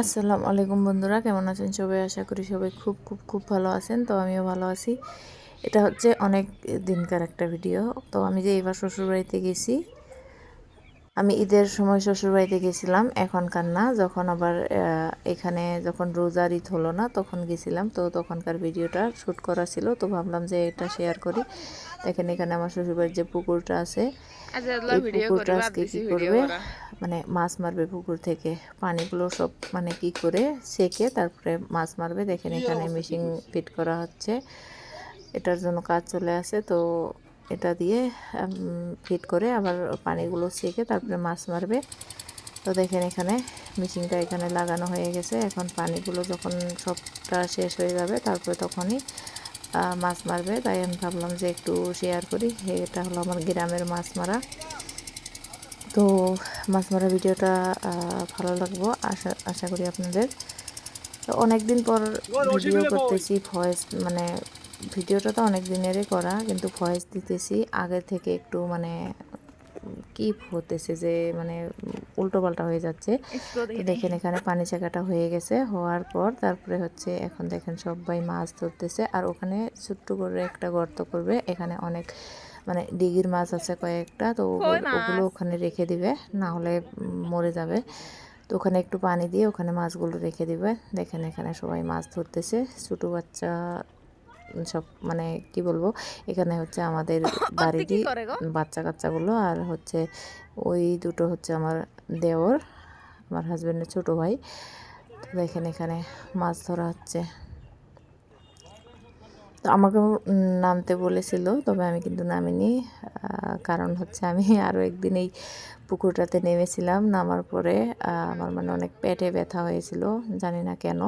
আসসালামু আলাইকুম বন্ধুরা, কেমন আছেন সবাই? আশা করি সবাই খুব খুব খুব ভালো আছেন। তো আমিও ভালো আছি। এটা হচ্ছে অনেক দিনকার একটা ভিডিও। তো আমি যে এবার শ্বশুরবাড়িতে গেছি আমি ঈদের সময় শ্বশুরবাড়িতে গেছিলাম এখনকার না যখন আবার এখানে যখন রোজার ঈদ হলো না তখন গেছিলাম। তো তখনকার ভিডিওটা শ্যুট করা ছিল তো ভাবলাম যে এটা শেয়ার করি। দেখেন এখানে আমার শ্বশুরবাড়ির যে পুকুরটা আছে এই পুকুরটা আজকে কি করবে? মানে মাছ মারবে পুকুর থেকে। পানিগুলো সব মানে কি করে সেকে তারপরে মাছ মারবে। দেখেন এখানে মেশিন ফিট করা হচ্ছে। এটার জন্য কাজ চলে আসে তো এটা দিয়ে ফিট করে আবার পানিগুলো সেকে তারপরে মাছ মারবে। তো দেখেন এখানে মেশিনটা এখানে লাগানো হয়ে গেছে। এখন পানিগুলো যখন সবটা শেষ হয়ে যাবে তারপরে তখনই মাছ মারবে। তাই আমি ভাবলাম যে একটু শেয়ার করি। এটা হলো আমার গ্রামের মাছ মারা। তো মাছ মারা ভিডিওটা ভালো লাগবো। আশা আশা করি আপনাদের। তো অনেক দিন পর ভিডিও করতেছি ভয়েস মানে ভিডিওটা তো অনেক দিনেরই করা কিন্তু ভয়েস দিতেছি। আগে থেকে একটু মানে কি হতেছে যে মানে উল্টো পাল্টা হয়ে যাচ্ছে দেখেন এখানে পানি চাকাটা হয়ে গেছে হওয়ার পর তারপরে হচ্ছে এখন দেখেন সবাই মাছ ধরতেছে। আর ওখানে ছোট্ট করে একটা গর্ত করবে এখানে অনেক মানে ডিগির মাছ আছে কয়েকটা তো ওগুলো- ওগুলো ওখানে রেখে দিবে না হলে মরে যাবে। তো ওখানে একটু পানি দিয়ে ওখানে মাছগুলো রেখে দিবে। দেখেন এখানে সবাই মাছ ধরতেছে ছোটো বাচ্চা সব মানে কি বলব? এখানে হচ্ছে আমাদের বাড়িরই বাচ্চা কাচ্চাগুলো আর হচ্ছে ওই দুটো হচ্ছে আমার দেওর আমার হাজব্যান্ডের ছোটো ভাই। তো দেখেন এখানে মাছ ধরা হচ্ছে। তো আমাকেও নামতে বলেছিল তবে আমি কিন্তু নামিনি। কারণ হচ্ছে আমি আরও একদিন এই পুকুরটাতে নেমেছিলাম নামার পরে আমার মানে অনেক পেটে ব্যথা হয়েছিল জানি না কেন।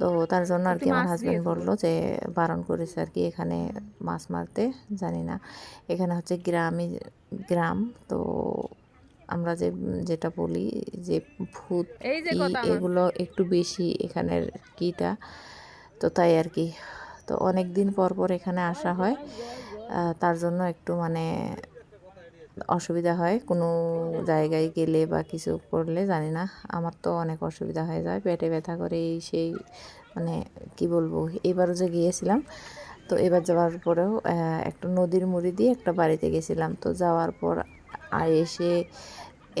তো তার জন্য আর কি আমার হাজব্যান্ড বলল যে বারণ করেছে আর কি এখানে মাছ মারতে জানি না। এখানে হচ্ছে গ্রামই গ্রাম। তো আমরা যে যেটা বলি যে ভূত। এগুলো একটু বেশি এখানের কিটা। তো তাই আর কি। তো অনেক দিন পর পর এখানে আসা হয়। তার জন্য একটু মানে অসুবিধা হয় কোনো জায়গায় গেলে বা কিছু করলে জানি না। আমার তো অনেক অসুবিধা হয়ে যায়, পেটে ব্যথা করে এই সেই মানে কি বলব, এবারও যে গিয়েছিলাম, তো এবার যাওয়ার পরেও একটা নদীর মুড়ি দিয়ে একটা বাড়িতে গেছিলাম। তো যাওয়ার পর আর এসে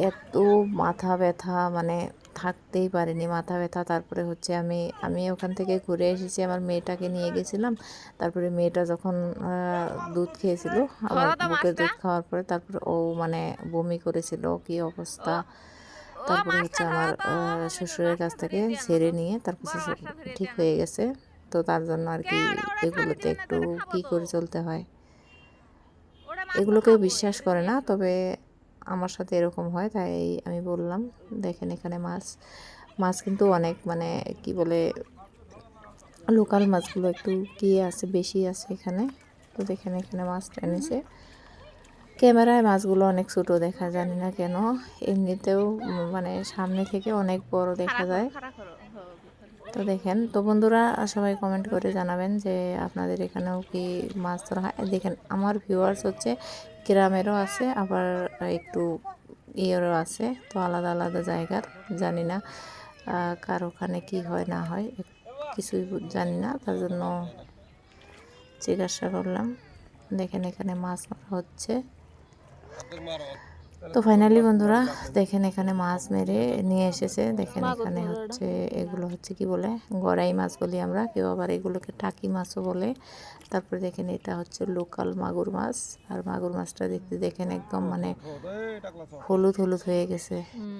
এত মাথা ব্যথা মানে থাকতেই পারিনি মাথা ব্যথা। তারপরে হচ্ছে আমি আমি ওখান থেকে ঘুরে এসেছি আমার মেয়েটাকে নিয়ে গেছিলাম। তারপরে মেয়েটা যখন দুধ খেয়েছিল আমার বুকের দুধ খাওয়ার পরে তারপরে ও মানে বমি করেছিল কি অবস্থা? তারপরে হচ্ছে আমার শ্বশুরের কাছ থেকে ছেড়ে নিয়ে তারপর ঠিক হয়ে গেছে। তো তার জন্য আর কি এগুলোতে একটু কি করে চলতে হয়। এগুলো কেউ বিশ্বাস করে না তবে আমার সাথে এরকম হয় তাই আমি বললাম দেখেন এখানে মাছ। মাছ কিন্তু অনেক মানে কি বলে লোকাল মাছগুলো একটু গিয়ে আছে বেশি আছে এখানে। তো দেখেন এখানে মাছ এনেছে। ক্যামেরায় মাছগুলো অনেক ছোটো দেখা জানি না কেন। এমনিতেও মানে সামনে থেকে অনেক বড় দেখা যায়। তো দেখেন, তো বন্ধুরা, সবাই কমেন্ট করে জানাবেন যে আপনাদের এখানেও কি মাছ ধরা হয়। দেখেন, আমার ভিউয়ার্স হচ্ছে গ্রামেরও আছে, আবার একটু ইয়েরও আছে, তো আলাদা আলাদা জায়গার, জানি না কার ওখানে কি হয় না হয় কিছুই জানি না, তার জন্য জিজ্ঞাসা করলাম। দেখেন এখানে মাছ মারা হচ্ছে। তো ফাইনালি বন্ধুরা দেখেন এখানে মাছ মেরে নিয়ে এসেছে। দেখেন এখানে হচ্ছে এগুলো হচ্ছে কি বলে গড়াই মাছ বলি আমরা। কেউ আবার এগুলোকে টাকি মাছও বলে। তারপরে দেখেন এটা হচ্ছে লোকাল মাগুর মাছ। আর মাগুর মাছটা দেখতে দেখেন একদম মানে হলুদ হলুদ হয়ে গেছে।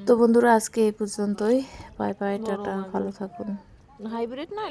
তো বন্ধুরা আজকে এই পর্যন্তই। পায় পায় টাটা ভালো থাকুন। হাইব্রিড না?